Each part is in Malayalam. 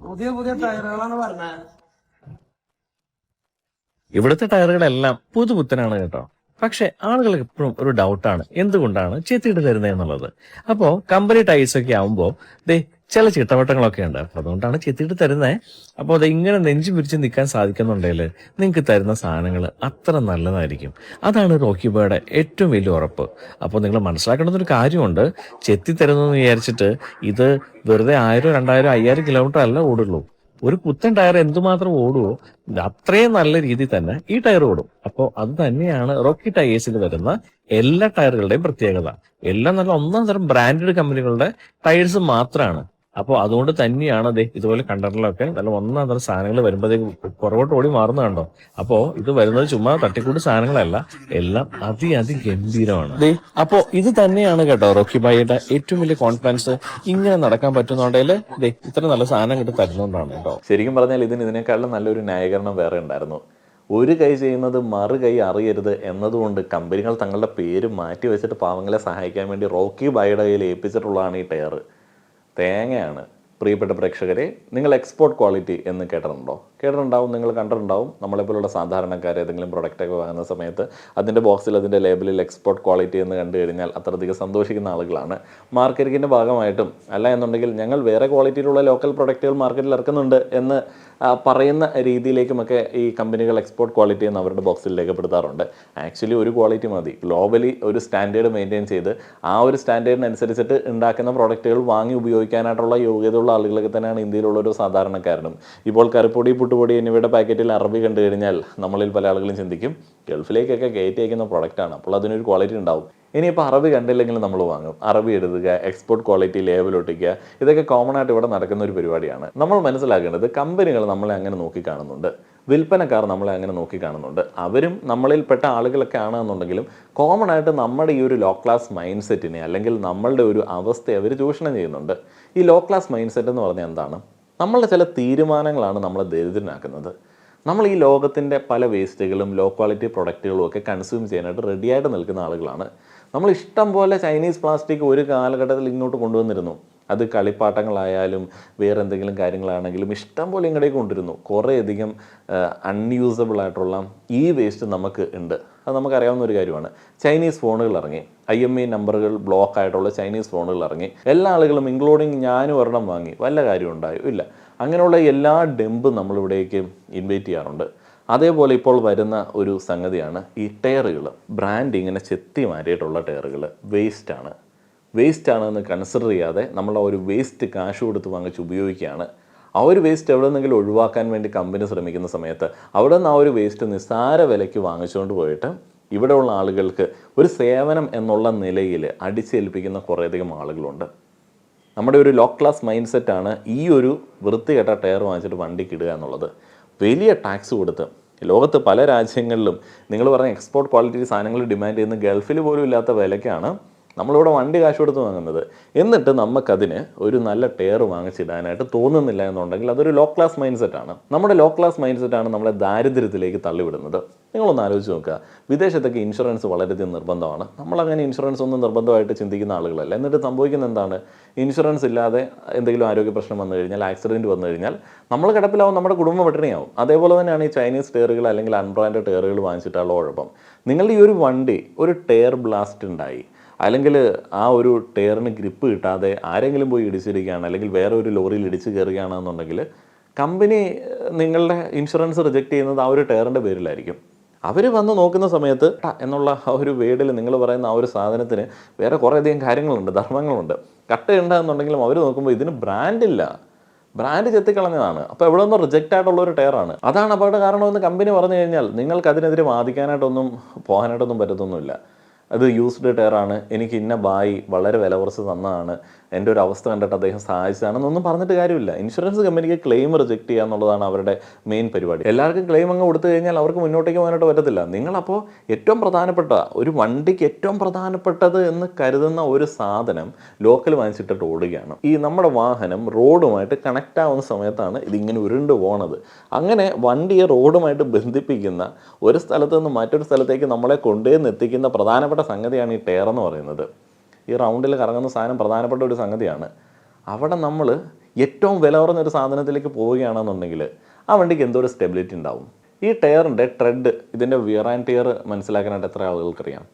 പുതിയ പുതിയ ടയറുകളാണ് പറഞ്ഞത്. ഇവിടുത്തെ ടയറുകളെല്ലാം പുതുപുത്തനാണ് കേട്ടോ. പക്ഷെ ആളുകൾക്ക് എപ്പോഴും ഒരു ഡൗട്ടാണ് എന്തുകൊണ്ടാണ് ചെത്തിയിട്ട് തരുന്നത് എന്നുള്ളത്? അപ്പോ കമ്പനി ടൈൽസ് ഒക്കെ ആവുമ്പോ ദേ ചില ചിട്ടവട്ടങ്ങളൊക്കെ ഉണ്ട്. അപ്പൊ അതുകൊണ്ടാണ് ചെത്തിയിട്ട് തരുന്നത് അപ്പോൾ അത് ഇങ്ങനെ നെഞ്ചു പിരിച്ച് നിൽക്കാൻ സാധിക്കുന്നുണ്ടെങ്കിൽ നിങ്ങൾക്ക് തരുന്ന സാധനങ്ങൾ അത്ര നല്ലതായിരിക്കും. അതാണ് റോക്കി ബേയുടെ ഏറ്റവും വലിയ ഉറപ്പ്. അപ്പോൾ നിങ്ങൾ മനസ്സിലാക്കേണ്ട ഒരു കാര്യമുണ്ട്. ചെത്തി തരുന്നെന്ന് വിചാരിച്ചിട്ട് ഇത് വെറുതെ ആയിരം രണ്ടായിരം അയ്യായിരം കിലോമീറ്റർ അല്ല ഓടുള്ളൂ. ഒരു പുത്തൻ ടയർ എന്തുമാത്രം ഓടുവോ അത്രയും നല്ല രീതിയിൽ തന്നെ ഈ ടയർ ഓടും. അപ്പോൾ അത് തന്നെയാണ് റോക്കി ടയേഴ്സിൽ വരുന്ന എല്ലാ ടയറുകളുടെയും പ്രത്യേകത. എല്ലാം നല്ല ഒന്നാം തരം ബ്രാൻഡഡ് കമ്പനികളുടെ ടയേഴ്സ് മാത്രമാണ് അപ്പോൾ അതുകൊണ്ട് തന്നെയാണ് അതെ ഇതുപോലെ കണ്ടറിലൊക്കെ നല്ല ഒന്നാന്തര തരം സാധനങ്ങൾ വരുമ്പോഴത്തേക്ക് പുറകോട്ട് ഓടി മാറുന്ന കണ്ടോ? അപ്പോ ഇത് വരുന്നത് ചുമ്മാ തട്ടിക്കൂട്ട് സാധനങ്ങളല്ല എല്ലാം അതി അതി ഗംഭീരമാണ് ദേ അപ്പോ ഇത് തന്നെയാണ് കേട്ടോ റോക്കി ബായിയുടെ ഏറ്റവും വലിയ കോൺഫിഡൻസ്. ഇങ്ങനെ നടക്കാൻ പറ്റുന്നുണ്ടെങ്കിൽ ദേ ഇത്ര നല്ല സാധനം കിട്ടി തരുന്നോണ്ടാണ് കേട്ടോ. ശരിക്കും പറഞ്ഞാൽ ഇതിന് ഇതിനേക്കാളും നല്ലൊരു ന്യായീകരണം വേറെ ഉണ്ടായിരുന്നു. ഒരു കൈ ചെയ്യുന്നത് മറു കൈ അറിയരുത് എന്നതുകൊണ്ട് കമ്പനികൾ തങ്ങളുടെ പേര് മാറ്റി വെച്ചിട്ട് പാവങ്ങളെ സഹായിക്കാൻ വേണ്ടി റോക്കി ബായുടെ കയ്യിൽ ഏൽപ്പിച്ചിട്ടുള്ളതാണ് ഈ ടയർ തേങ്ങയാണ്. പ്രിയപ്പെട്ട പ്രേക്ഷകരെ നിങ്ങൾ എക്സ്പോർട്ട് ക്വാളിറ്റി എന്ന് കേട്ടിട്ടുണ്ടോ? കേട്ടിട്ടുണ്ടാവും നിങ്ങൾ കണ്ടിട്ടുണ്ടാവും. നമ്മളെപ്പോലുള്ള സാധാരണക്കാർ ഏതെങ്കിലും പ്രൊഡക്റ്റൊക്കെ വാങ്ങുന്ന സമയത്ത് അതിന്റെ ബോക്സിൽ അതിന്റെ ലേബലിൽ എക്സ്പോർട്ട് ക്വാളിറ്റി എന്ന് കണ്ടു കഴിഞ്ഞാൽ അത്രയധികം സന്തോഷിക്കുന്ന ആളുകളാണ്. മാർക്കറ്റിങ്ങിന്റെ ഭാഗമായിട്ടും അല്ല എന്നുണ്ടെങ്കിൽ ഞങ്ങൾ വേറെ ക്വാളിറ്റിയിലുള്ള ലോക്കൽ പ്രൊഡക്റ്റുകൾ മാർക്കറ്റിൽ ഇറക്കുന്നുണ്ട് എന്ന് പറയുന്ന രീതിയിലേക്കുമൊക്കെ ഈ കമ്പനികൾ എക്സ്പോർട്ട് ക്വാളിറ്റി എന്ന് അവരുടെ ബോക്സിൽ രേഖപ്പെടുത്താറുണ്ട്. ആക്ച്വലി ഒരു ക്വാളിറ്റി മതി. ഗ്ലോബലി ഒരു സ്റ്റാൻഡേർഡ് മെയിന്റെയിൻ ചെയ്ത് ആ ഒരു സ്റ്റാൻഡേർഡിനനുസരിച്ചിട്ട് ഉണ്ടാക്കുന്ന പ്രോഡക്റ്റുകൾ വാങ്ങി ഉപയോഗിക്കാനായിട്ടുള്ള യോഗ്യതയുള്ള ആളുകളൊക്കെ തന്നെയാണ് ഇന്ത്യയിലുള്ള ഒരു സാധാരണക്കാരനും. ഇപ്പോൾ കറിപ്പൊടി പുട്ടുപൊടി എന്നിവയുടെ പാക്കറ്റിൽ അറബി കണ്ടു കഴിഞ്ഞാൽ നമ്മളിൽ പല ആളുകളും ചിന്തിക്കും ഗൾഫിലേക്കൊക്കെ കയറ്റി അയക്കുന്ന പ്രൊഡക്റ്റാണ് അപ്പോൾ അതിനൊരു ക്വാളിറ്റി ഉണ്ടാവും. ഇനിയിപ്പോൾ അറബി കണ്ടില്ലെങ്കിൽ നമ്മൾ വാങ്ങും. അറബി എഴുതുക എക്സ്പോർട്ട് ക്വാളിറ്റി ലേബൽ ഒട്ടിക്കുക ഇതൊക്കെ കോമൺ ആയിട്ട് ഇവിടെ നടക്കുന്ന ഒരു പരിപാടിയാണ്. നമ്മൾ മനസ്സിലാക്കേണ്ടത് കമ്പനികൾ നമ്മളെ അങ്ങനെ നോക്കി കാണുന്നുണ്ട്. വിൽപ്പനക്കാർ നമ്മളെ അങ്ങനെ നോക്കി കാണുന്നുണ്ട്. അവരും നമ്മളിൽപ്പെട്ട ആളുകളൊക്കെ ആണെന്നുണ്ടെങ്കിലും കോമൺ ആയിട്ട് നമ്മുടെ ഈ ഒരു ലോ ക്ലാസ് മൈൻഡ് സെറ്റിനെ അല്ലെങ്കിൽ നമ്മളുടെ ഒരു അവസ്ഥയെ അവർ ചൂഷണം ചെയ്യുന്നുണ്ട്. ഈ ലോ ക്ലാസ് മൈൻഡ് സെറ്റ് എന്ന് പറഞ്ഞാൽ എന്താണ്? നമ്മളുടെ ചില തീരുമാനങ്ങളാണ് നമ്മളെ ദരിദ്രനാക്കുന്നത്. നമ്മൾ ഈ ലോകത്തിന്റെ പല വേസ്റ്റുകളും ലോ ക്വാളിറ്റി പ്രൊഡക്റ്റുകളും ഒക്കെ കൺസ്യൂം ചെയ്യാനായിട്ട് റെഡിയായിട്ട് നിൽക്കുന്ന ആളുകളാണ്. നമ്മൾ ഇഷ്ടം പോലെ ചൈനീസ് പ്ലാസ്റ്റിക് ഒരു കാലഘട്ടത്തിൽ ഇങ്ങോട്ട് കൊണ്ടുവന്നിരുന്നു. അത് കളിപ്പാട്ടങ്ങളായാലും വേറെ എന്തെങ്കിലും കാര്യങ്ങളാണെങ്കിലും ഇഷ്ടം പോലെ ഇങ്ങോട്ടേക്ക് കൊണ്ടിരുന്നു കുറേയധികം അൺയൂസബിൾ ആയിട്ടുള്ള ഈ വേസ്റ്റ് നമുക്ക് ഉണ്ട്. അത് നമുക്കറിയാവുന്ന ഒരു കാര്യമാണ്. ചൈനീസ് ഫോണുകൾ ഇറങ്ങി. ഐ എം ഐ നമ്പറുകൾ ബ്ലോക്ക് ആയിട്ടുള്ള ചൈനീസ് ഫോണുകൾ ഇറങ്ങി. എല്ലാ ആളുകളും ഇൻക്ലൂഡിങ് ഞാനും ഒരെണ്ണം വാങ്ങി. വല്ല കാര്യം ഉണ്ടായോ? ഇല്ല. അങ്ങനെയുള്ള എല്ലാ ഡെമ്പും നമ്മളിവിടേക്ക് ഇൻവൈറ്റ് ചെയ്യാറുണ്ട്. അതേപോലെ ഇപ്പോൾ വരുന്ന ഒരു സംഗതിയാണ് ഈ ടയറുകൾ. ബ്രാൻഡ് ഇങ്ങനെ ചെത്തി മാറ്റിയിട്ടുള്ള ടയറുകൾ. വേസ്റ്റാണ് വേസ്റ്റ് ആണെന്ന് കൺസിഡർ ചെയ്യാതെ നമ്മൾ ആ ഒരു വേസ്റ്റ് കാശ് കൊടുത്ത് വാങ്ങിച്ച് ഉപയോഗിക്കുകയാണ്. ആ ഒരു വേസ്റ്റ് എവിടെ നിന്നെങ്കിലും ഒഴിവാക്കാൻ വേണ്ടി കമ്പനി ശ്രമിക്കുന്ന സമയത്ത് അവിടെ നിന്ന് ആ ഒരു വേസ്റ്റ് നിസ്സാര വിലയ്ക്ക് വാങ്ങിച്ചുകൊണ്ട് പോയിട്ട് ഇവിടെയുള്ള ആളുകൾക്ക് ഒരു സേവനം എന്നുള്ള നിലയിൽ അടിച്ചേൽപ്പിക്കുന്ന കുറേയധികം ആളുകളുണ്ട്. നമ്മുടെ ഒരു ലോ ക്ലാസ് മൈൻഡ് സെറ്റാണ് ഈ ഒരു വൃത്തികെട്ട ടയർ വാങ്ങിച്ചിട്ട് വണ്ടിക്ക് ഇടുക എന്നുള്ളത്. വലിയ ടാക്സ് കൊടുത്ത്. ലോകത്ത് പല രാജ്യങ്ങളിലും നിങ്ങൾ പറഞ്ഞ എക്സ്പോർട്ട് ക്വാളിറ്റി സാധനങ്ങൾ ഡിമാൻഡ് ചെയ്യുന്ന ഗൾഫിൽ പോലും ഇല്ലാത്ത വിലയ്ക്കാണ് നമ്മളിവിടെ വണ്ടി കാശ് കൊടുത്ത് വാങ്ങുന്നത്. എന്നിട്ട് നമുക്കതിന് ഒരു നല്ല ടയർ വാങ്ങിച്ചിടാനായിട്ട് തോന്നുന്നില്ല എന്നുണ്ടെങ്കിൽ അതൊരു ലോ ക്ലാസ് മൈൻഡ് സെറ്റാണ് നമ്മുടെ ലോ ക്ലാസ് മൈൻഡ് സെറ്റാണ് നമ്മളെ ദാരിദ്ര്യത്തിലേക്ക് തള്ളിവിടുന്നത്. നിങ്ങളൊന്ന് ആലോചിച്ച് നോക്കുക. വിദേശത്തൊക്കെ ഇൻഷുറൻസ് വളരെയധികം നിർബന്ധമാണ്. നമ്മളങ്ങനെ ഇൻഷുറൻസ് ഒന്നും നിർബന്ധമായിട്ട് ചിന്തിക്കുന്ന ആളുകളല്ല. എന്നിട്ട് സംഭവിക്കുന്ന എന്താണ്? ഇൻഷുറൻസ് ഇല്ലാതെ എന്തെങ്കിലും ആരോഗ്യ പ്രശ്നം വന്നു കഴിഞ്ഞാൽ ആക്സിഡന്റ് വന്നു കഴിഞ്ഞാൽ നമ്മൾ കിടപ്പിലാവും നമ്മുടെ കുടുംബം പട്ടിണിയാവും അതേപോലെ തന്നെയാണ് ഈ ചൈനീസ് ടയറുകൾ അല്ലെങ്കിൽ അൺബ്രാൻഡ് ടയറുകൾ വാങ്ങിച്ചിട്ടുള്ള കുഴപ്പം. നിങ്ങളുടെ ഈ ഒരു വണ്ടി ഒരു ടയർ ബ്ലാസ്റ്റ് ഉണ്ടായി. അല്ലെങ്കിൽ ആ ഒരു ടയറിന് ഗ്രിപ്പ് കിട്ടാതെ ആരെങ്കിലും പോയി ഇടിച്ചിരിക്കുകയാണ് അല്ലെങ്കിൽ വേറെ ഒരു ലോറിയിൽ ഇടിച്ച് കയറുകയാണെന്നുണ്ടെങ്കിൽ കമ്പനി നിങ്ങളുടെ ഇൻഷുറൻസ് റിജക്റ്റ് ചെയ്യുന്നത് ആ ഒരു ടയറിന്റെ പേരിലായിരിക്കും. അവർ വന്ന് നോക്കുന്ന സമയത്ത് എന്നുള്ള ആ ഒരു വേഡിൽ നിങ്ങൾ പറയുന്ന ആ ഒരു സാധനത്തിന് വേറെ കുറേയധികം കാര്യങ്ങളുണ്ട് ധർമ്മങ്ങളുണ്ട്. കട്ടയുണ്ട് എന്നുണ്ടെങ്കിലും അവർ നോക്കുമ്പോൾ ഇതിന് ബ്രാൻഡില്ല ബ്രാൻഡ് ചെത്തിക്കളഞ്ഞതാണ്. അപ്പോൾ എവിടെ നിന്നും റിജക്റ്റ് ആയിട്ടുള്ള ഒരു ടയറാണ് അതാണ് അപകട കാരണമെന്ന് കമ്പനി പറഞ്ഞു കഴിഞ്ഞാൽ നിങ്ങൾക്ക് അതിനെതിരെ വാദിക്കാനായിട്ടൊന്നും പോകാനായിട്ടൊന്നും പറ്റത്തൊന്നുമില്ല. അത് യൂസ്ഡ് ടയറാണ് എനിക്ക് ഇന്ന ബായി വളരെ വില കുറച്ച് തന്നതാണ്. എന്റെ ഒരു അവസ്ഥ കണ്ടിട്ട് അദ്ദേഹം സഹായിച്ചതാണെന്നൊന്നും പറഞ്ഞിട്ട് കാര്യമില്ല. ഇൻഷുറൻസ് കമ്പനിക്ക് ക്ലെയിം റിജക്ട് ചെയ്യുക എന്നുള്ളതാണ് അവരുടെ മെയിൻ പരിപാടി. എല്ലാവർക്കും ക്ലെയിം അങ്ങ് കൊടുത്തു കഴിഞ്ഞാൽ അവർക്ക് മുന്നോട്ടേക്ക് പോകാനായിട്ട് പറ്റത്തില്ല. നിങ്ങളപ്പോൾ ഏറ്റവും പ്രധാനപ്പെട്ട ഒരു വണ്ടിക്ക് ഏറ്റവും പ്രധാനപ്പെട്ടത് എന്ന് കരുതുന്ന ഒരു സാധനം ലോക്കൽ വാങ്ങിച്ചിട്ടിട്ട് ഓടുകയാണ്. ഈ നമ്മുടെ വാഹനം റോഡുമായിട്ട് കണക്റ്റ് ആവുന്ന സമയത്താണ് ഇതിങ്ങനെ ഉരുണ്ട് പോണത്. അങ്ങനെ വണ്ടിയെ റോഡുമായിട്ട് ബന്ധിപ്പിക്കുന്ന ഒരു സ്ഥലത്ത് നിന്ന് മറ്റൊരു സ്ഥലത്തേക്ക് നമ്മളെ കൊണ്ടുവന്ന് എത്തിക്കുന്ന പ്രധാനപ്പെട്ട സംഗതിയാണ് ഈ ടയർ എന്ന് പറയുന്നത്. ഈ റൗണ്ടിൽ കറങ്ങുന്ന സാധനം പ്രധാനപ്പെട്ട ഒരു സംഗതിയാണ്. അവിടെ നമ്മൾ ഏറ്റവും വില കുറഞ്ഞ ഒരു സാധനത്തിലേക്ക് പോവുകയാണെന്നുണ്ടെങ്കിൽ ആ വണ്ടിക്ക് എന്തോ ഒരു സ്റ്റെബിലിറ്റി ഉണ്ടാവും. ഈ ടയറിന്റെ ട്രെഡ് ഇതിന്റെ വിയർ ആൻഡ് ടിയർ മനസ്സിലാക്കാനായിട്ട് എത്ര ആളുകൾക്കറിയാം?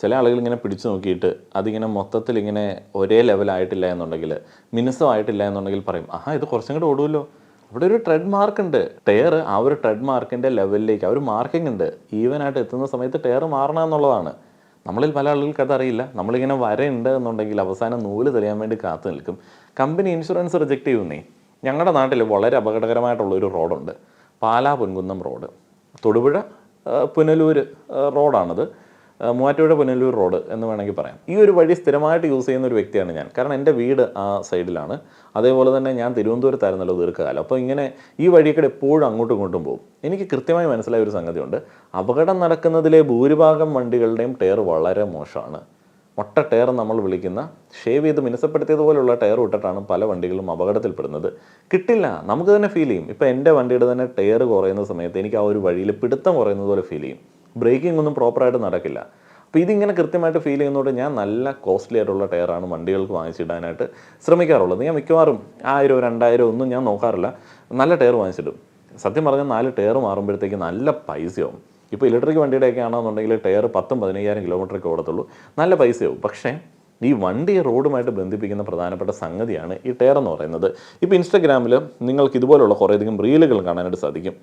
ചില ആളുകൾ ഇങ്ങനെ പിടിച്ചു നോക്കിയിട്ട് അതിങ്ങനെ മൊത്തത്തിൽ ഇങ്ങനെ ഒരേ ലെവലായിട്ടില്ല എന്നുണ്ടെങ്കിൽ മിനുസമായിട്ടില്ല എന്നുണ്ടെങ്കിൽ പറയും ആഹാ ഇത് കുറച്ചും കൂടെ ഓടുമല്ലോ അവിടെ ഒരു ട്രെഡ് മാർക്ക് ഉണ്ട്. ടയർ ആ ഒരു ട്രെഡ് മാർക്കിന്റെ ലെവലിലേക്ക് ആ ഒരു മാർക്കിംഗ് ഉണ്ട്. ഈവനായിട്ട് എത്തുന്ന സമയത്ത് ടയർ മാറണം എന്നുള്ളതാണ്. നമ്മളിൽ പല ആളുകൾക്ക് അതറിയില്ല. നമ്മളിങ്ങനെ വരയുണ്ട് എന്നുണ്ടെങ്കിൽ അവസാനം നൂൽ തെളിയാൻ വേണ്ടി കാത്തു നിൽക്കും. കമ്പനി ഇൻഷുറൻസ് റിജക്റ്റ് ചെയ്യുന്നേ ഞങ്ങളുടെ നാട്ടിൽ വളരെ അപകടകരമായിട്ടുള്ളൊരു റോഡുണ്ട്. പാലാ പൊൻകുന്നം റോഡ്. തൊടുപുഴ പുനലൂർ റോഡാണത്. മൂവാറ്റുപുഴ പുനലൂർ റോഡ് എന്ന് വേണമെങ്കിൽ പറയാം. ഈ ഒരു വഴി സ്ഥിരമായിട്ട് യൂസ് ചെയ്യുന്ന ഒരു വ്യക്തിയാണ് ഞാൻ. കാരണം എന്റെ വീട് ആ സൈഡിലാണ്. അതേപോലെ തന്നെ ഞാൻ തിരുവനന്തപുരത്തായിരുന്നല്ലോ ദീർഘകാലം. അപ്പോൾ ഇങ്ങനെ ഈ വഴിയൊക്കെ എപ്പോഴും അങ്ങോട്ടും ഇങ്ങോട്ടും പോകും. എനിക്ക് കൃത്യമായി മനസ്സിലായ ഒരു സംഗതിയുണ്ട്. അപകടം നടക്കുന്നതിലെ ഭൂരിഭാഗം വണ്ടികളുടെയും ടയർ വളരെ മോശമാണ്. മൊട്ട ടയർ നമ്മൾ വിളിക്കുന്ന ഷേവ് ചെയ്ത് മിനുസപ്പെടുത്തിയതുപോലുള്ള ടയർ ഇട്ടിട്ടാണ് പല വണ്ടികളും അപകടത്തിൽപ്പെടുന്നത്. കിട്ടില്ല. നമുക്ക് തന്നെ ഫീൽ ചെയ്യും. ഇപ്പോൾ എന്റെ വണ്ടിയുടെ തന്നെ ടയർ കുറയുന്ന സമയത്ത് എനിക്ക് ആ ഒരു വഴിയിൽ പിടുത്തം കുറയുന്നതുപോലെ ഫീൽ ചെയ്യും. ബ്രേക്കിംഗ് ഒന്നും പ്രോപ്പറായിട്ട് നടക്കില്ല. അപ്പോൾ ഇതിങ്ങനെ കൃത്യമായിട്ട് ഫീൽ ചെയ്യുന്നതുകൊണ്ട് ഞാൻ നല്ല കോസ്റ്റ്ലി ആയിട്ടുള്ള ടയറാണ് വണ്ടികൾക്ക് വാങ്ങിച്ചിടാനായിട്ട് ശ്രമിക്കാറുള്ളത്. ഞാൻ മിക്കവാറും ആയിരം രണ്ടായിരം ഒന്നും ഞാൻ നോക്കാറില്ല. നല്ല ടയർ വാങ്ങിച്ചിടും. സത്യം പറഞ്ഞാൽ നാല് ടയർ മാറുമ്പോഴത്തേക്ക് നല്ല പൈസയാവും. ഇപ്പോൾ ഇലക്ട്രിക് വണ്ടിയുടെയൊക്കെ ആണെന്നുണ്ടെങ്കിൽ ടയർ പത്തും പതിനയ്യായിരം കിലോമീറ്ററൊക്കെ ഓടത്തുള്ളൂ. നല്ല പൈസയാവും. പക്ഷേ ഈ വണ്ടി റോഡുമായിട്ട് ബന്ധിപ്പിക്കുന്ന പ്രധാനപ്പെട്ട സംഗതിയാണ് ഈ ടയർ എന്ന് പറയുന്നത്. ഇപ്പോൾ ഇൻസ്റ്റഗ്രാമിൽ നിങ്ങൾക്ക് ഇതുപോലുള്ള കുറേയധികം റീലുകൾ കാണാനായിട്ട് സാധിക്കും.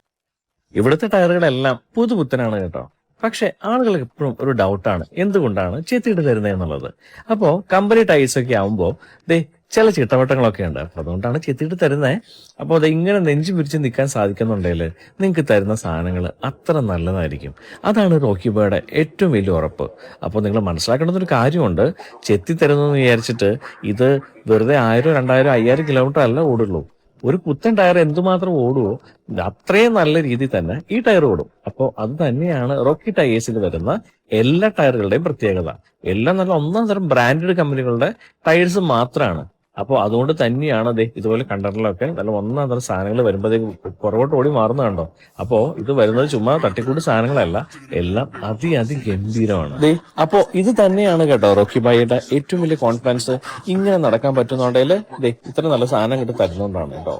ഇവിടുത്തെ ടയറുകളെല്ലാം പുതുപുത്തനാണ് കേട്ടോ. പക്ഷെ ആളുകൾക്ക് എപ്പോഴും ഒരു ഡൗട്ടാണ്. എന്തുകൊണ്ടാണ് ചെത്തിയിട്ട് തരുന്നത് എന്നുള്ളത്? അപ്പോ കമ്പനി ടൈസ് ഒക്കെ ആവുമ്പോൾ ദേ ചില ചിട്ടവട്ടങ്ങളൊക്കെ ഉണ്ട്. അതുകൊണ്ടാണ് ചെത്തിയിട്ട് തരുന്നത് അപ്പോൾ അത് ഇങ്ങനെ നെഞ്ചു പിരിച്ച് നിൽക്കാൻ സാധിക്കുന്നുണ്ടെങ്കിൽ നിങ്ങൾക്ക് തരുന്ന സാധനങ്ങൾ അത്ര നല്ലതായിരിക്കും. അതാണ് റോക്കി ബോയുടെ ഏറ്റവും വലിയ ഉറപ്പ്. അപ്പോൾ നിങ്ങൾ മനസ്സിലാക്കേണ്ട ഒരു കാര്യമുണ്ട്. ചെത്തി തരുന്നതെന്ന് വിചാരിച്ചിട്ട് ഇത് വെറുതെ ആയിരം രണ്ടായിരം അയ്യായിരം കിലോമീറ്റർ അല്ല ഓടുള്ളൂ. ഒരു പുത്തൻ ടയർ എന്തുമാത്രം ഓടുവോ അത്രയും നല്ല രീതിയിൽ തന്നെ ഈ ടയർ ഓടും. അപ്പോൾ അത് തന്നെയാണ് റോക്കി ടയേഴ്സിൽ വരുന്ന എല്ലാ ടയറുകളുടെയും പ്രത്യേകത. എല്ലാം നല്ല ഒന്നാം തരം ബ്രാൻഡഡ് കമ്പനികളുടെ ടയേഴ്സ് മാത്രമാണ്. അപ്പോൾ അതുകൊണ്ട് തന്നെയാണ് അതെ ഇതുപോലെ കണ്ടറിലൊക്കെ നല്ല ഒന്നാം തരം സാധനങ്ങൾ വരുമ്പോഴത്തേക്ക് പുറകോട്ട് ഓടി മാറുന്ന കണ്ടോ? അപ്പോ ഇത് വരുന്നത് ചുമ്മാ തട്ടിക്കൂട്ട് സാധനങ്ങളല്ല. എല്ലാം അതി അതി ഗംഭീരമാണ് ദേ അപ്പോ ഇത് തന്നെയാണ് കേട്ടോ റോക്കി ബായിയുടെ ഏറ്റവും വലിയ കോൺഫിഡൻസ്. ഇങ്ങനെ നടക്കാൻ പറ്റുന്നുണ്ടെങ്കിൽ ദേ ഇത്ര നല്ല സാധനം കിട്ടി തരുന്നോണ്ടാണ് കേട്ടോ.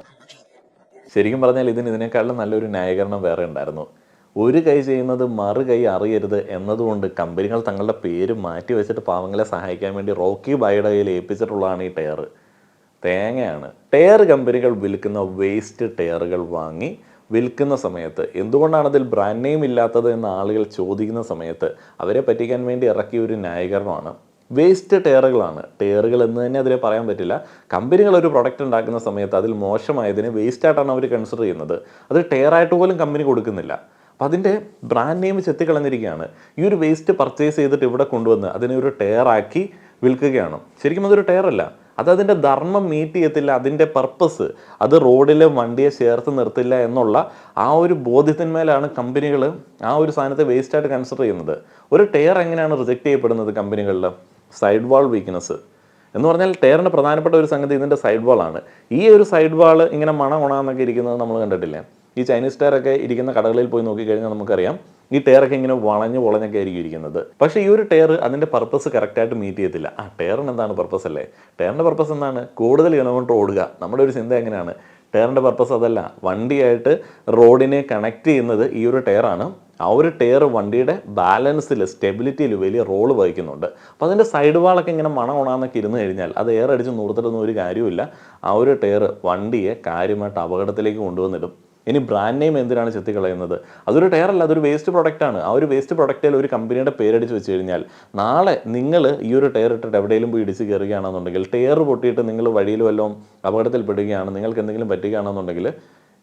ശരിക്കും പറഞ്ഞാൽ ഇതിന് ഇതിനേക്കാളും നല്ലൊരു ന്യായീകരണം വേറെ ഉണ്ടായിരുന്നു. ഒരു കൈ ചെയ്യുന്നത് മറു കൈ അറിയരുത് എന്നതുകൊണ്ട് കമ്പനികൾ തങ്ങളുടെ പേര് മാറ്റി വെച്ചിട്ട് പാവങ്ങളെ സഹായിക്കാൻ വേണ്ടി റോക്കി ബായുടെ കയ്യിൽ ഏൽപ്പിച്ചിട്ടുള്ളതാണ് ഈ ടയർ തേങ്ങയാണ്. ടയർ കമ്പനികൾ വിൽക്കുന്ന വേസ്റ്റ് ടയറുകൾ വാങ്ങി വിൽക്കുന്ന സമയത്ത് എന്തുകൊണ്ടാണ് അതിൽ ബ്രാൻഡ് നെയിം ഇല്ലാത്തത് എന്ന് ആളുകൾ ചോദിക്കുന്ന സമയത്ത് അവരെ പറ്റിക്കാൻ വേണ്ടി ഇറക്കിയ ഒരു ന്യായീകരണമാണ്. വേസ്റ്റ് ടയറുകളാണ്. ടയറുകൾ എന്ന് തന്നെ അതിനെ പറയാൻ പറ്റില്ല. കമ്പനികൾ ഒരു പ്രൊഡക്റ്റ് ഉണ്ടാക്കുന്ന സമയത്ത് അതിൽ മോശമായതിനെ വേസ്റ്റ് ആയിട്ടാണ് അവർ കൺസിഡർ ചെയ്യുന്നത്. അത് ടയറായിട്ട് പോലും കമ്പനി കൊടുക്കുന്നില്ല. അപ്പം അതിന്റെ ബ്രാൻഡ് നെയിം ചെത്തിക്കളഞ്ഞിരിക്കുകയാണ് ഈ ഒരു വേസ്റ്റ് പർച്ചേസ് ചെയ്തിട്ട് ഇവിടെ കൊണ്ടുവന്ന് അതിനെ ഒരു ടയറാക്കി വിൽക്കുകയാണ്. ശരിക്കും അതൊരു ടയറല്ല. അത് അതിന്റെ ധർമ്മം മീറ്റ് ചെയ്യത്തില്ല അതിന്റെ പർപ്പസ് അത് റോഡിലെ വണ്ടിയെ ചേർത്ത് നിർത്തില്ല എന്നുള്ള ആ ഒരു ബോധ്യത്തിന്മേലാണ് കമ്പനികൾ ആ ഒരു സാധനത്തെ വേസ്റ്റായിട്ട് കൺസിഡർ ചെയ്യുന്നത്. ഒരു ടയർ എങ്ങനെയാണ് റിജക്റ്റ് ചെയ്യപ്പെടുന്നത് കമ്പനികളിൽ? സൈഡ് വാൾ വീക്ക്നെസ് എന്ന് പറഞ്ഞാൽ ടയറിന്റെ പ്രധാനപ്പെട്ട ഒരു സംഗതി ഇതിന്റെ സൈഡ് വാളാണ് ഈ ഒരു സൈഡ് വാൾ ഇങ്ങനെ മണ ഉണാന്നൊക്കെ ഇരിക്കുന്നത് നമ്മൾ കണ്ടിട്ടില്ലേ? ഈ ചൈനീസ് ടയറൊക്കെ ഇരിക്കുന്ന കടകളിൽ പോയി നോക്കിക്കഴിഞ്ഞാൽ നമുക്കറിയാം ഈ ടയറൊക്കെ ഇങ്ങനെ വളഞ്ഞ് വളഞ്ഞൊക്കെ ആയിരിക്കും ഇരിക്കുന്നത്. പക്ഷേ ഈ ഒരു ടയർ അതിന്റെ പർപ്പസ് കറക്റ്റായിട്ട് മീറ്റ് ചെയ്യത്തില്ല. ആ ടയറിന് എന്താണ് പർപ്പസ് അല്ലേ? ടയറിന്റെ പർപ്പസ് എന്താണ്? കൂടുതൽ കിലോമീറ്റർ ഓടുക. നമ്മുടെ ഒരു ചിന്ത എങ്ങനെയാണ്? ടയറിന്റെ പർപ്പസ് അതല്ല. വണ്ടിയായിട്ട് റോഡിനെ കണക്ട് ചെയ്യുന്നത് ഈ ഒരു ടയറാണ്. ആ ഒരു ടയർ വണ്ടിയുടെ ബാലൻസിൽ സ്റ്റെബിലിറ്റിയിൽ വലിയ റോൾ വഹിക്കുന്നുണ്ട്. അപ്പോൾ അതിന്റെ സൈഡ് വാളൊക്കെ ഇങ്ങനെ മണം ഉണാന്നൊക്കെ ഇരുന്ന് കഴിഞ്ഞാൽ അത് എയർ അടിച്ച് നൂർത്തിട്ടൊന്നും ഒരു കാര്യമില്ല ആ ഒരു ടയർ വണ്ടിയെ കാര്യമായിട്ട് അപകടത്തിലേക്ക് കൊണ്ടുവന്നിടും. ഇനി ബ്രാൻഡ് നെയിം എന്തിനാണ് ചെത്തിക്കളയുന്നത്? അതൊരു ടയർ അല്ല അതൊരു വേസ്റ്റ് പ്രൊഡക്റ്റാണ് ആ ഒരു വേസ്റ്റ് പ്രൊഡക്റ്റിൽ ഒരു കമ്പനിയുടെ പേരടിച്ച് വെച്ച് കഴിഞ്ഞാൽ നാളെ നിങ്ങൾ ഈ ഒരു ടയർ ഇട്ടിട്ട് എവിടെയെങ്കിലും പോയി ഇടിച്ച് കയറുകയാണെന്നുണ്ടെങ്കിൽ ടയർ പൊട്ടിയിട്ട് നിങ്ങൾ വഴിയിൽ വല്ലതും അപകടത്തിൽപ്പെടുകയാണ് നിങ്ങൾക്ക് എന്തെങ്കിലും പറ്റുകയാണെന്നുണ്ടെങ്കിൽ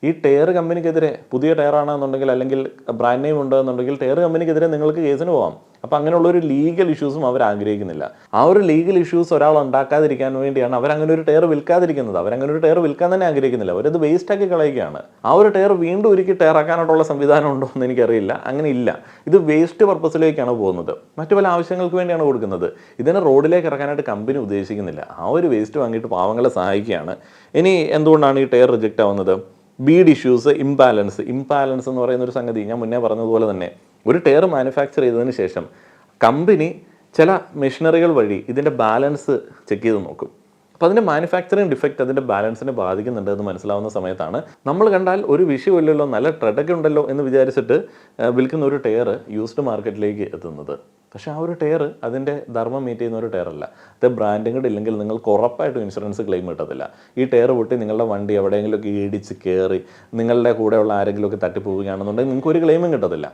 ഈ ടയർ കമ്പനിക്കെതിരെ പുതിയ ടയർ ആണെന്നുണ്ടെങ്കിൽ അല്ലെങ്കിൽ ബ്രാൻഡ് നെയിം ഉണ്ടെന്നുണ്ടെങ്കിൽ ടയർ കമ്പനിക്കെതിരെ നിങ്ങൾക്ക് കേസിന് പോകാം അപ്പം അങ്ങനെയുള്ള ഒരു ലീഗൽ ഇഷ്യൂസും അവർ ആഗ്രഹിക്കുന്നില്ല ആ ഒരു ലീഗൽ ഇഷ്യൂസ് ഒരാൾ ഉണ്ടാക്കാതിരിക്കാൻ വേണ്ടിയാണ് അവരങ്ങനെ ഒരു ടയർ വിൽക്കാതിരിക്കുന്നത്. അവരങ്ങനെ ഒരു ടയർ വിൽക്കാൻ തന്നെ ആഗ്രഹിക്കുന്നില്ല. അവരത് വേസ്റ്റ് ആക്കി കളയുകയാണ്. ആ ഒരു ടയർ വീണ്ടും ഒരുക്കി ടയർ ആക്കാനായിട്ടുള്ള സംവിധാനം ഉണ്ടോ എന്ന് എനിക്കറിയില്ല. അങ്ങനെ ഇല്ല. ഇത് വേസ്റ്റ് പർപ്പസിലേക്കാണ് പോകുന്നത്. മറ്റു പല ആവശ്യങ്ങൾക്ക് വേണ്ടിയാണ് കൊടുക്കുന്നത്. ഇതിനെ റോഡിലേക്ക് ഇറക്കാനായിട്ട് കമ്പനി ഉദ്ദേശിക്കുന്നില്ല. ആ ഒരു വേസ്റ്റ് വാങ്ങിയിട്ട് പാവങ്ങളെ സഹായിക്കുകയാണ്. ഇനി എന്തുകൊണ്ടാണ് ഈ ടയർ റിജക്റ്റ് ആവുന്നത്? ബീഡ് ഇഷ്യൂസ് ഇംബാലൻസ് ഇംബാലൻസ് എന്ന് പറയുന്ന ഒരു സംഗതി ഞാൻ മുന്നേ പറഞ്ഞതുപോലെ തന്നെ. ഒരു ടയർ മാനുഫാക്ചർ ചെയ്തതിന് ശേഷം കമ്പനി ചില മെഷീനറികൾ വഴി ഇതിന്റെ ബാലൻസ് ചെക്ക് ചെയ്ത് നോക്കും. അപ്പോൾ അതിന്റെ മാനുഫാക്ചറിങ് ഡിഫക്റ്റ് അതിന്റെ ബാലൻസിനെ ബാധിക്കുന്നുണ്ട് എന്ന് മനസ്സിലാവുന്ന സമയത്താണ് നമ്മൾ കണ്ടാൽ ഒരു വിഷയമില്ലല്ലോ നല്ല ട്രെഡൊക്കെ ഉണ്ടല്ലോ എന്ന് വിചാരിച്ചിട്ട് വിൽക്കുന്ന ഒരു ടയർ യൂസ്ഡ് മാർക്കറ്റിലേക്ക് എത്തുന്നത്. പക്ഷേ ആ ഒരു ടയർ അതിന്റെ ധർമ്മം മീറ്റ് ചെയ്യുന്ന ഒരു ടയറല്ല. അത് ബ്രാൻഡും കൂടെ ഇല്ലെങ്കിൽ നിങ്ങൾക്ക് ഉറപ്പായിട്ടും ഇൻഷുറൻസ് ക്ലെയിം കിട്ടത്തില്ല. ഈ ടയർ പൊട്ടി നിങ്ങളുടെ വണ്ടി എവിടെയെങ്കിലുമൊക്കെ ഇടിച്ച് കയറി നിങ്ങളുടെ കൂടെയുള്ള ആരെങ്കിലുമൊക്കെ തട്ടിപ്പോവുകയാണെന്നുണ്ടെങ്കിൽ നിങ്ങൾക്ക് ഒരു ക്ലെയിമും കിട്ടത്തില്ല.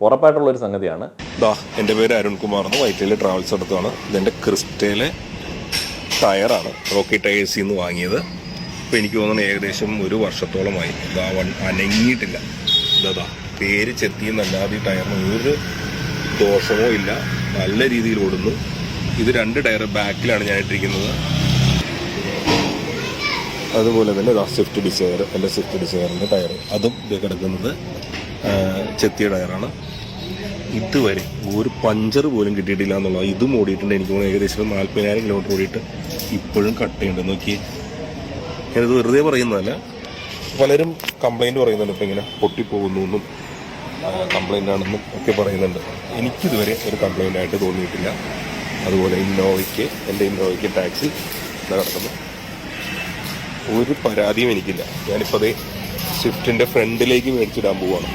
ഉറപ്പായിട്ടുള്ള ഒരു സംഗതിയാണ്. ദാ എന്റെ പേര് അരുൺകുമാർ എന്ന് വൈറ്റിലെ ട്രാവൽസ് എടുത്താണ് ഇതെന്റെ ക്രിസ്റ്റയിലെ ടയറാണ്. റോക്കി ടയേഴ്സിൽ നിന്ന് വാങ്ങിയത്. ഇപ്പോൾ എനിക്ക് തോന്നുന്നു ഏകദേശം ഒരു വർഷത്തോളമായി. ഇതാ അനങ്ങിയിട്ടില്ല. ഇതാ പേര് ചെത്തിയെന്നല്ലാതെ ഈ ടയറിന് ഒരു ദോഷമോ ഇല്ല. നല്ല രീതിയിൽ ഓടുന്നു. ഇത് രണ്ട് ടയർ ബാക്കിലാണ് ഞാൻ ഇട്ടിരിക്കുന്നത്. അതുപോലെ തന്നെ സ്വിഫ്റ്റ് ഡിസയർ എന്റെ സ്വിഫ്റ്റ് ഡിസയറിന്റെ ടയർ. അതും കിടക്കുന്നത് ചെത്തിയ ടയറാണ്. ഇതുവരെ ഒരു പഞ്ചർ പോലും കിട്ടിയിട്ടില്ല എന്നുള്ളത് ഇതും ഓടിയിട്ടുണ്ട്. എനിക്ക് തോന്നുന്നു ഏകദേശം നാൽപ്പതിനായിരം കിലോമീറ്റർ ഓടിയിട്ട് ഇപ്പോഴും കട്ട് ചെയ്യേണ്ടത് നോക്കി ഞാനിത് വെറുതെ പറയുന്നതല്ല. പലരും കംപ്ലൈന്റ് പറയുന്നുണ്ട്. ഇപ്പം ഇങ്ങനെ പൊട്ടിപ്പോകുന്നു എന്നും. കംപ്ലൈന്റ് ആണെന്നും ഒക്കെ പറയുന്നുണ്ട്. എനിക്കിതുവരെ ഒരു കംപ്ലൈന്റ് ആയിട്ട് തോന്നിയിട്ടില്ല. അതുപോലെ ഇന്നോവയ്ക്ക് എന്റെ ഇന്നോവയ്ക്ക് ടാക്സി നടക്കുന്നു. ഒരു പരാതിയും എനിക്കില്ല. ഞാനിപ്പോൾ അതേ സ്വിഫ്റ്റിന്റെ ഫ്രണ്ടിലേക്ക് മേടിച്ചിടാൻ പോവാണ്.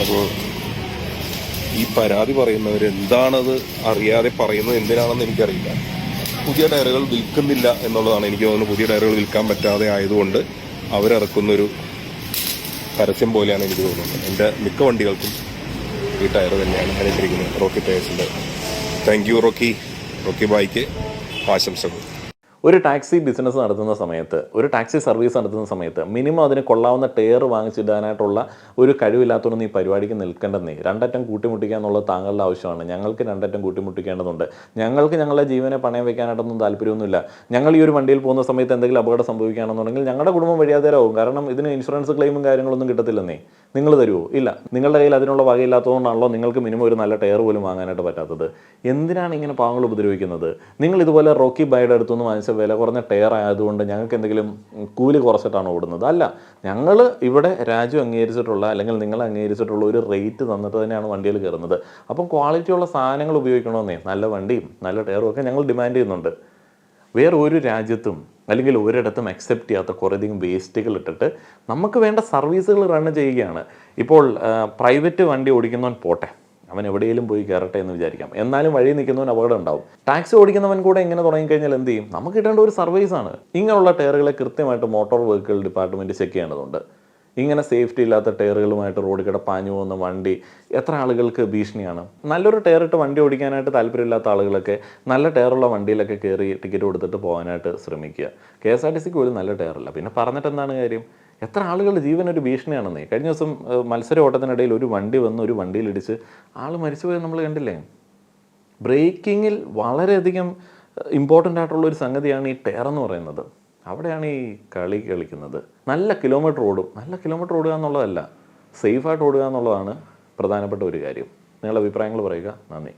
അപ്പോൾ ഈ പരാതി പറയുന്നവർ എന്താണത് അറിയാതെ പറയുന്നത് എന്തിനാണെന്ന് എനിക്കറിയില്ല. പുതിയ ടയറുകൾ വിൽക്കുന്നില്ല എന്നുള്ളതാണ് എനിക്ക് തോന്നുന്നത് പുതിയ ടയറുകൾ വിൽക്കാൻ പറ്റാതെ ആയതുകൊണ്ട് അവരിറക്കുന്നൊരു പരസ്യം പോലെയാണ് എനിക്ക് തോന്നുന്നത്. എന്റെ മിക്ക വണ്ടികൾക്കും ഈ ടയർ തന്നെയാണ് ഞാൻ ഇട്ടിരിക്കുന്നത് Rocky ടയേഴ്സിന്റെ. Thank you Rocky. Rocky ബായിക്ക് ആശംസകൾ. ഒരു ടാക്സി ബിസിനസ് നടത്തുന്ന സമയത്ത് ഒരു ടാക്സി സർവീസ് നടത്തുന്ന സമയത്ത് മിനിമം അതിന് കൊള്ളാവുന്ന ടയർ വാങ്ങിച്ചിടാനായിട്ടുള്ള ഒരു കഴിവില്ലാത്തതൊന്നും ഈ പരിപാടിക്ക് നിൽക്കേണ്ടെന്നേ രണ്ടറ്റം കൂട്ടിമുട്ടിക്കുക എന്നുള്ളത് താങ്കളുടെ ആവശ്യമാണ്. ഞങ്ങൾക്ക് രണ്ടറ്റം കൂട്ടിമുട്ടിക്കേണ്ടതുണ്ട്. ഞങ്ങൾക്ക് ഞങ്ങളുടെ ജീവനെ പണയം വെക്കാനായിട്ടൊന്നും താല്പര്യമൊന്നുമില്ല. ഞങ്ങൾ ഈ ഒരു വണ്ടിയിൽ പോകുന്ന സമയത്ത് എന്തെങ്കിലും അപകടം സംഭവിക്കുകയാണെന്നുണ്ടെങ്കിൽ ഞങ്ങളുടെ കുടുംബം വഴിയാതരാവും കാരണം ഇതിന് ഇൻഷുറൻസ് ക്ലെയിമും കാര്യങ്ങളൊന്നും കിട്ടത്തില്ലെന്നേ നിങ്ങൾ തരുമോ ഇല്ല. നിങ്ങളുടെ കയ്യിൽ അതിനുള്ള വകയില്ലാത്തതുകൊണ്ടാണല്ലോ നിങ്ങൾക്ക് മിനിമം ഒരു നല്ല ടയർ പോലും വാങ്ങാനായിട്ട് പറ്റാത്തത്. എന്തിനാണ് ഇങ്ങനെ പാവങ്ങൾ ഉപദ്രവിക്കുന്നത്? നിങ്ങൾ ഇതുപോലെ റോക്കി ബൈയുടെ അടുത്തുനിന്ന് വാങ്ങിച്ച വില കുറഞ്ഞ ടയർ ആയതുകൊണ്ട് ഞങ്ങൾക്ക് എന്തെങ്കിലും കൂലി കുറച്ചിട്ടാണ് ഓടുന്നത്. അല്ല ഞങ്ങൾ ഇവിടെ രാജ്യം അംഗീകരിച്ചിട്ടുള്ള അല്ലെങ്കിൽ നിങ്ങൾ അംഗീകരിച്ചിട്ടുള്ള ഒരു റേറ്റ് തന്നിട്ട് തന്നെയാണ് വണ്ടിയിൽ കയറുന്നത്. അപ്പം ക്വാളിറ്റിയുള്ള സാധനങ്ങൾ ഉപയോഗിക്കണമെന്നേ നല്ല വണ്ടിയും നല്ല ടയറും ഒക്കെ ഞങ്ങൾ ഡിമാൻഡ് ചെയ്യുന്നുണ്ട്. വേറെ ഒരു രാജ്യത്തും അല്ലെങ്കിൽ ഒരിടത്തും അക്സെപ്റ്റ് ചെയ്യാത്ത കുറേയധികം വേസ്റ്റുകൾ ഇട്ടിട്ട് നമുക്ക് വേണ്ട സർവീസുകൾ റൺ ചെയ്യുകയാണ്. ഇപ്പോൾ പ്രൈവറ്റ് വണ്ടി ഓടിക്കുന്നവൻ പോട്ടെ. അവൻ എവിടെയെങ്കിലും പോയി കയറട്ടെ എന്ന് വിചാരിക്കാം. എന്നാലും വഴി നിൽക്കുന്നവൻ അപകടം ഉണ്ടാവും. ടാക്സി ഓടിക്കുന്നവൻ കൂടെ ഇങ്ങനെ തുടങ്ങിക്കഴിഞ്ഞാൽ എന്ത് ചെയ്യും? നമുക്ക് കിട്ടേണ്ട ഒരു സർവീസാണ് ഇങ്ങനെയുള്ള ടയറുകളെ കൃത്യമായിട്ട് മോട്ടോർ വെഹിക്കിൾ ഡിപ്പാർട്ട്മെന്റ് ചെക്ക് ചെയ്യേണ്ടതുണ്ട്. ഇങ്ങനെ സേഫ്റ്റി ഇല്ലാത്ത ടയറുകളുമായിട്ട് റോഡിൽ കിട പാഞ്ഞു പോകുന്ന വണ്ടി എത്ര ആളുകൾക്ക് ഭീഷണിയാണ്? നല്ലൊരു ടയർ ഇട്ട് വണ്ടി ഓടിക്കാനായിട്ട് താല്പര്യമില്ലാത്ത ആളുകളൊക്കെ നല്ല ടയറുള്ള വണ്ടിയിലൊക്കെ കയറി ടിക്കറ്റ് കൊടുത്തിട്ട് പോകാനായിട്ട് ശ്രമിക്കുക. കെ എസ് ആർ ടി സിക്ക് പോലും നല്ല ടയറല്ല പിന്നെ പറഞ്ഞിട്ട് എന്താണ് കാര്യം? എത്ര ആളുകളുടെ ജീവൻ ഒരു ഭീഷണിയാണെന്നേ. കഴിഞ്ഞ ദിവസം മത്സര ഓട്ടത്തിനിടയിൽ ഒരു വണ്ടി വന്ന് ഒരു വണ്ടിയിലിടിച്ച് ആൾ മരിച്ചുപോയത് നമ്മൾ കണ്ടില്ലേ? ബ്രേക്കിങ്ങിൽ വളരെയധികം ഇമ്പോർട്ടന്റ് ആയിട്ടുള്ള ഒരു സംഗതിയാണ് ഈ ടയർ എന്ന് പറയുന്നത്. അവിടെയാണ് ഈ കളി കളിക്കുന്നത്. നല്ല കിലോമീറ്റർ ഓടും. നല്ല കിലോമീറ്റർ ഓടുക എന്നുള്ളതല്ല സേഫായിട്ട് ഓടുക എന്നുള്ളതാണ് പ്രധാനപ്പെട്ട ഒരു കാര്യം. നിങ്ങളുടെ അഭിപ്രായങ്ങൾ പറയുക. നന്ദി.